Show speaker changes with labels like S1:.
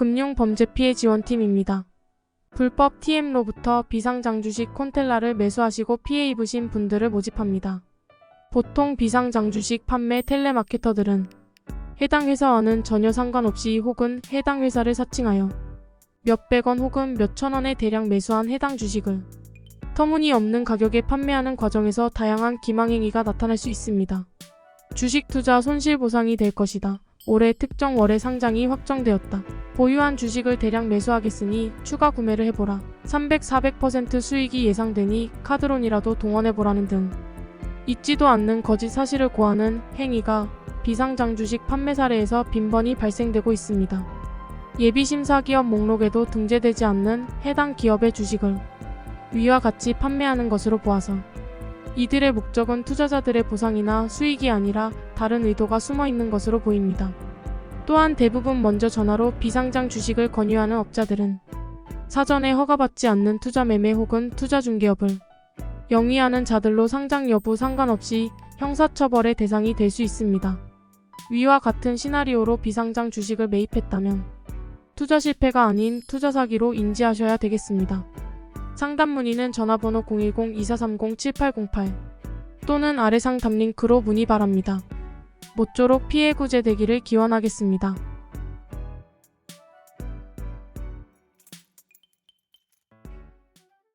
S1: 금융범죄피해 지원팀입니다. 불법 TM로부터 비상장주식 콘텔라를 매수하시고 피해 입으신 분들을 모집합니다. 보통 비상장주식 판매 텔레마케터들은 해당 회사와는 전혀 상관없이 혹은 해당 회사를 사칭하여 몇백 원 혹은 몇천 원에 대량 매수한 해당 주식을 터무니없는 가격에 판매하는 과정에서 다양한 기망행위가 나타날 수 있습니다. 주식 투자 손실 보상이 될 것이다. 올해 특정 월에 상장이 확정되었다. 보유한 주식을 대량 매수하겠으니 추가 구매를 해보라. 300, 400% 수익이 예상되니 카드론이라도 동원해보라는 등 있지도 않는 거짓 사실을 고하는 행위가 비상장 주식 판매 사례에서 빈번히 발생되고 있습니다. 예비심사 기업 목록에도 등재되지 않는 해당 기업의 주식을 위와 같이 판매하는 것으로 보아서 이들의 목적은 투자자들의 보상이나 수익이 아니라 다른 의도가 숨어 있는 것으로 보입니다. 또한 대부분 먼저 전화로 비상장 주식을 권유하는 업자들은 사전에 허가받지 않는 투자 매매 혹은 투자 중개업을 영위하는 자들로 상장 여부 상관없이 형사처벌의 대상이 될 수 있습니다. 위와 같은 시나리오로 비상장 주식을 매입했다면 투자 실패가 아닌 투자 사기로 인지하셔야 되겠습니다. 상담 문의는 전화번호 010-2430-7808 또는 아래상 담 링크로 문의 바랍니다. 모쪼록 피해 구제되기를 기원하겠습니다.